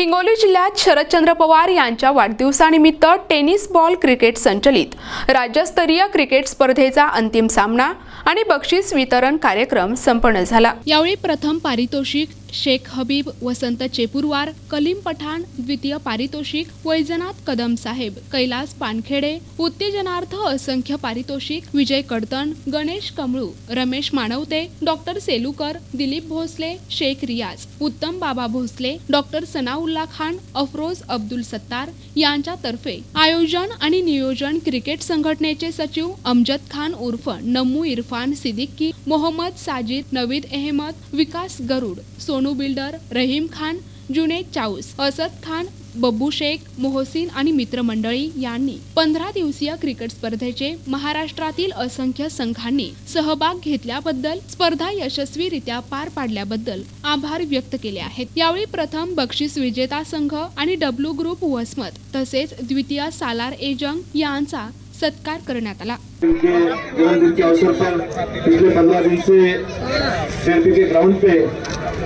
हिंगोली जिल्ह्यात शरदचंद्र पवार यांच्या वाढदिवसानिमित्त टेनिस बॉल क्रिकेट संचलित. राज्यस्तरीय क्रिकेट स्पर्धेचा अंतिम सामना आणि बक्षीस वितरण कार्यक्रम संपन्न झाला. यावेळी प्रथम पारितोषिक शेख हबीब वसंत चेपुरवार कलीम पठाण द्वितीय पारितोषिक वैजनाथ कदम साहेब कैलास पानखेडे उत्तेजनार्थ असंख्य पारितोषिक विजय कडतण गणेश कमळू रमेश मानवते डॉक्टर सेलुकर दिलीप भोसले शेख रियाज उत्तम बाबा भोसले डॉक्टर सनाउल्ला खान अफरोज अब्दुल सत्तार यांच्यातर्फे आयोजन आणि नियोजन क्रिकेट संघटनेचे सचिव अमजद खान उर्फ नम्मू इरफान सिद्दीकी मोहम्मद साजिद नवीद अहमद विकास गरुड सोनू बिल्डर रहीम खान जुनेद चाऊस असद खान बब्बू शेख मोहसिन आणि मित्रमंडळी यांनी पंधरा दिवसीय क्रिकेट स्पर्धेचे महाराष्ट्रातील असंख्य संघांनी सहभाग घेतल्याबद्दल स्पर्धा यशस्वीरित्या पार पाडल्याबद्दल आभार व्यक्त केले आहेत. यावेळी प्रथम बक्षीस विजेता संघ आणि डब्ल्यू ग्रुप वसमत तसेच द्वितीय सालार एजंग यांचा सत्कार करण्यात आला.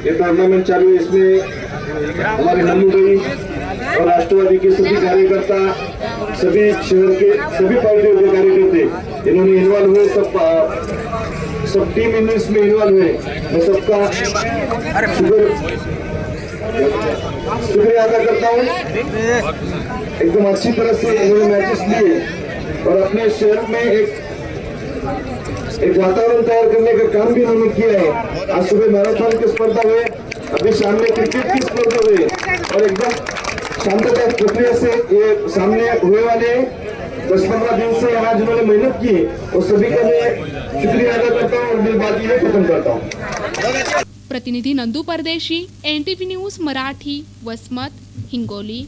टूर्नामेंट चालू इसमें हमारे नन्नू भाई और राष्ट्रवादी के सभी कार्यकर्ता, सभी शहर के सभी पार्टियों के कार्यकर्ते, इन्होंने इन्वॉल्व हुए सब सब टीम इन इसमें इन्वॉल्व हुए। मैं सबका शुक्र, शुक्रिया अदा करता हूँ। एकदम अच्छी तरह से इन्होंने मैचेस लिए और अपने शहर में एक एक वातावरण तैयार करने का काम भी इन्होंने किया है। आज सुबह मैराथन की स्पर्धा हुए अभी सामने क्रिकेट की स्पर्धा हुई और एकदम शांतता प्रक्रिया से ये सामने हुए वाले दस पंद्रह दिन से यहाँ जिन्होंने मेहनत की और सभी का मैं शुक्रिया अदा करता हूँ और मेरी बात ये खत्म करता हूँ। प्रतिनिधी नंदू परदेशी एन न्यूज मराठी वसमत हिंगोली।